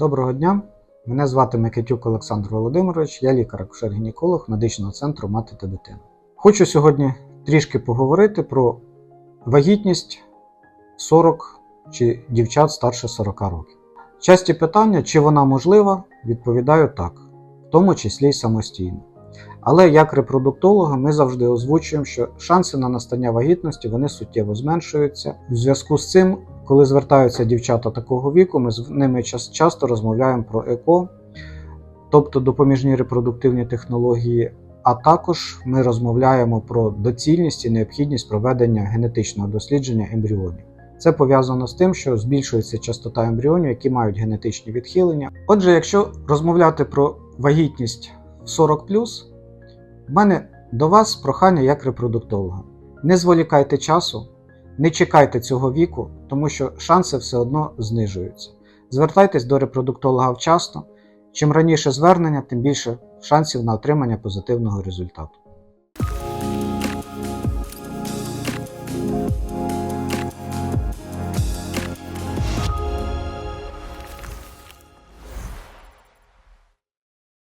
Доброго дня! Мене звати Микитюк Олександр Володимирович, я лікар-акушер-гінеколог медичного центру Мати та дитина. Хочу сьогодні трішки поговорити про вагітність 40 чи дівчат старше 40 років. Часті питання, чи вона можлива, відповідаю так, в тому числі й самостійно. Але як репродуктолога ми завжди озвучуємо, що шанси на настання вагітності вони суттєво зменшуються. У зв'язку з цим, коли звертаються дівчата такого віку, ми з ними час- часто розмовляємо про ЕКО, тобто допоміжні репродуктивні технології. А також ми розмовляємо про доцільність і необхідність проведення генетичного дослідження ембріонів. Це пов'язано з тим, що збільшується частота ембріонів, які мають генетичні відхилення. Отже, якщо розмовляти про вагітність в 40 в мене до вас прохання як репродуктолога. Не зволікайте часу, не чекайте цього віку, тому що шанси все одно знижуються. Звертайтесь до репродуктолога вчасно. Чим раніше звернення, тим більше шансів на отримання позитивного результату.